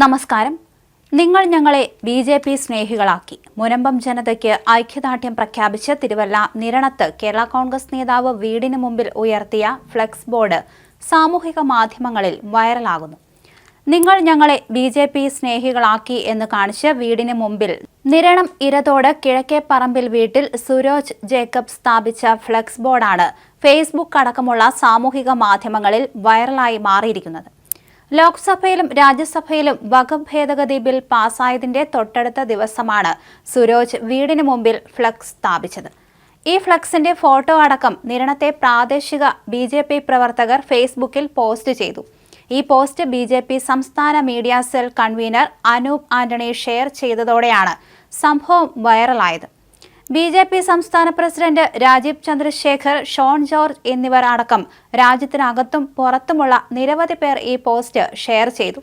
നമസ്കാരം. നിങ്ങൾ ഞങ്ങളെ ബി ജെ പി സ്നേഹികളാക്കി. മുനമ്പം ജനതയ്ക്ക് ഐക്യദാർഢ്യം പ്രഖ്യാപിച്ച് തിരുവല്ല നിരണത്ത് കേരള കോൺഗ്രസ് നേതാവ് വീടിന് മുമ്പിൽ ഉയർത്തിയ ഫ്ലെക്സ് ബോർഡ് സാമൂഹിക മാധ്യമങ്ങളിൽ വൈറലാകുന്നു. നിങ്ങൾ ഞങ്ങളെ ബി ജെ പി സ്നേഹികളാക്കി എന്ന് കാണിച്ച് വീടിന് മുമ്പിൽ നിരണം ഇരതോട് കിഴക്കേ പറമ്പിൽ വീട്ടിൽ സുരോജ് ജേക്കബ് സ്ഥാപിച്ച ഫ്ലെക്സ് ബോർഡാണ് ഫേസ്ബുക്ക് അടക്കമുള്ള സാമൂഹിക മാധ്യമങ്ങളിൽ വൈറലായി മാറിയിരിക്കുന്നത്. ലോക്സഭയിലും രാജ്യസഭയിലും വകം ഭേദഗതി ബിൽ പാസായതിന്റെ തൊട്ടടുത്ത ദിവസമാണ് സുരോജ് വീടിന് മുമ്പിൽ ഫ്ലക്സ് സ്ഥാപിച്ചത്. ഈ ഫ്ലക്സിന്റെ ഫോട്ടോ അടക്കം നിരണത്തെ പ്രാദേശിക ബി ജെ പി പ്രവർത്തകർ ഫേസ്ബുക്കിൽ പോസ്റ്റ് ചെയ്തു. ഈ പോസ്റ്റ് ബി ജെ പി സംസ്ഥാന media cell convener Anoop Antony share ചെയ്തതോടെയാണ് സംഭവം വൈറലായത്. ബി ജെ പി സംസ്ഥാന പ്രസിഡന്റ് രാജീവ് ചന്ദ്രശേഖർ ഷോൺ ജോർജ് എന്നിവർ അടക്കം രാജ്യത്തിനകത്തും പുറത്തുമുള്ള നിരവധി പേർ ഈ പോസ്റ്റ് ഷെയർ ചെയ്തു.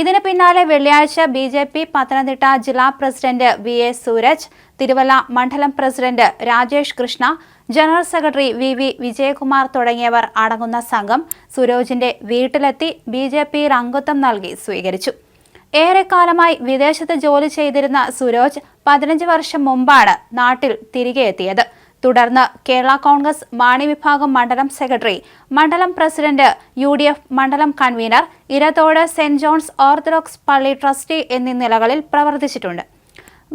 ഇതിന് പിന്നാലെ വെള്ളിയാഴ്ച ബി ജെ പി പത്തനംതിട്ട ജില്ലാ president V A Sooraj Thiruvalla മണ്ഡലം president Rajesh Krishna general secretary V V Vijayakumar തുടങ്ങിയവർ അടങ്ങുന്ന സംഘം സുരോജിന്റെ വീട്ടിലെത്തി ബി ജെ പിയിൽ അംഗത്വം നൽകി സ്വീകരിച്ചു. ഏറെക്കാലമായി വിദേശത്ത് ജോലി ചെയ്തിരുന്ന സുരോജ് പതിനഞ്ച് വർഷം മുമ്പാണ് നാട്ടിൽ തിരികെ എത്തിയത്. തുടർന്ന് കേരള കോൺഗ്രസ് മാണി വിഭാഗം മണ്ഡലം സെക്രട്ടറി മണ്ഡലം പ്രസിഡന്റ് യു ഡി എഫ് മണ്ഡലം convener Irathode saint John's Orthodox പള്ളി ട്രസ്റ്റി എന്നീ നിലകളിൽ പ്രവർത്തിച്ചിട്ടുണ്ട്.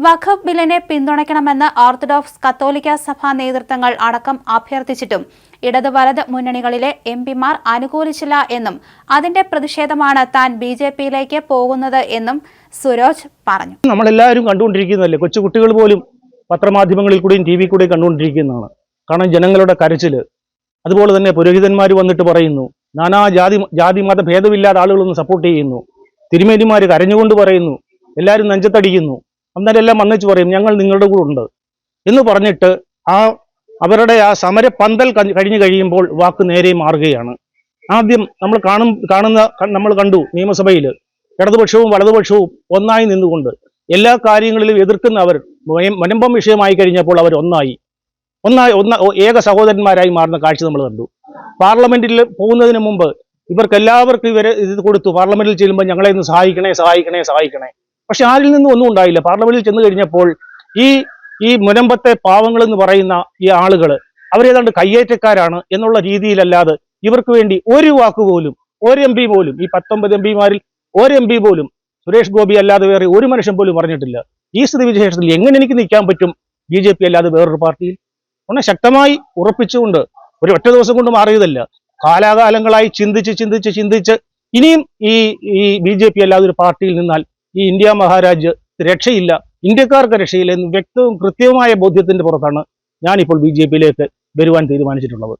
വഖഫ് ബില്ലിനെ പിന്തുണയ്ക്കണമെന്ന് ഓർത്തഡോക്സ് കത്തോലിക്ക സഭാ നേതൃത്വങ്ങൾ അടക്കം അഭ്യർത്ഥിച്ചിട്ടും. ഇടത് വലത് മുന്നണികളിലെ എം പിമാർ അനുകൂലിച്ചില്ല എന്നും അതിന്റെ പ്രതിഷേധമാണ് താൻ ബി ജെ പിയിലേക്ക് പോകുന്നത് എന്നും സുരോജ് പറഞ്ഞു. നമ്മളെല്ലാവരും കണ്ടുകൊണ്ടിരിക്കുന്നതല്ലേ? കൊച്ചുകുട്ടികൾ പോലും പത്രമാധ്യമങ്ങളിൽ കൂടെയും ടി വി കൂടെയും കണ്ടുകൊണ്ടിരിക്കുന്നതാണ്. കാരണം ജനങ്ങളുടെ കരച്ചിൽ. അതുപോലെ തന്നെ പുരോഹിതന്മാർ വന്നിട്ട് പറയുന്നു നാനാ ജാതി ജാതി മത ഭേദമില്ലാതെ ആളുകളൊന്ന് സപ്പോർട്ട് ചെയ്യുന്നു. തിരുമേനിമാർ കരഞ്ഞുകൊണ്ട് പറയുന്നു എല്ലാവരും നെഞ്ചത്തടിക്കുന്നു. അന്നേരം എല്ലാം വന്നിച്ച് പറയും ഞങ്ങൾ നിങ്ങളുടെ കൂടെ ഉണ്ട്. എന്ന് പറഞ്ഞിട്ട് ആ അവരുടെ ആ സമര പന്തൽ കഴിഞ്ഞു കഴിയുമ്പോൾ വാക്ക് നേരെ മാറുകയാണ്. ആദ്യം നമ്മൾ കാണും കാണുന്ന നമ്മൾ കണ്ടു നിയമസഭയിൽ ഇടതുപക്ഷവും വലതുപക്ഷവും ഒന്നായി നിന്നുകൊണ്ട് എല്ലാ കാര്യങ്ങളിലും എതിർക്കുന്ന അവർ മനമ്പം വിഷയമായി കഴിഞ്ഞപ്പോൾ അവർ ഒന്നായി. ഒന്നായി ഒന്ന ഏക സഹോദരന്മാരായി മാറുന്ന കാഴ്ച നമ്മൾ കണ്ടു. പാർലമെന്റിൽ പോകുന്നതിന് മുമ്പ് ഇവർക്ക് എല്ലാവർക്കും ഇവരെ ഇത് കൊടുത്തു. പാർലമെന്റിൽ ചെല്ലുമ്പോൾ ഞങ്ങളെ ഒന്ന് സഹായിക്കണേ സഹായിക്കണേ സഹായിക്കണേ. പക്ഷെ ആരിൽ നിന്നും ഒന്നും ഉണ്ടായില്ല. പാർലമെന്റിൽ ചെന്ന് കഴിഞ്ഞപ്പോൾ ഈ ഈ മുനമ്പത്തെ പാവങ്ങൾ എന്ന് പറയുന്ന ഈ ആളുകൾ അവരേതാണ്ട് കയ്യേറ്റക്കാരാണ് എന്നുള്ള രീതിയിലല്ലാതെ ഇവർക്ക് വേണ്ടി ഒരു വാക്ക് പോലും ഒരു എം പി പോലും ഈ പത്തൊമ്പത് എം പിമാരിൽ ഒരു എം പി പോലും സുരേഷ് ഗോപി അല്ലാതെ വേറെ ഒരു മനുഷ്യൻ പോലും പറഞ്ഞിട്ടില്ല. ഈ സ്ഥിതി വിശേഷത്തിൽ എങ്ങനെ എനിക്ക് നിൽക്കാൻ പറ്റും ബി ജെ പി അല്ലാതെ വേറൊരു പാർട്ടിയിൽ? ഒന്ന് ശക്തമായി ഉറപ്പിച്ചുകൊണ്ട് ഒരു ഒറ്റ ദിവസം കൊണ്ട് മാറിയതല്ല. കാലാകാലങ്ങളായി ചിന്തിച്ച് ചിന്തിച്ച് ചിന്തിച്ച് ഇനിയും ഈ ഈ ബി ജെ പി അല്ലാതെ ഒരു പാർട്ടിയിൽ നിന്നാൽ ഈ ഇന്ത്യ മഹാരാജ് രക്ഷയില്ല ഇന്ത്യക്കാർക്ക് രക്ഷയില്ല എന്ന് വ്യക്തവും കൃത്യവുമായ ബോധ്യത്തിന്റെ പുറത്താണ് ഞാനിപ്പോൾ ബി ജെ പിയിലേക്ക് വരുവാൻ തീരുമാനിച്ചിട്ടുള്ളത്.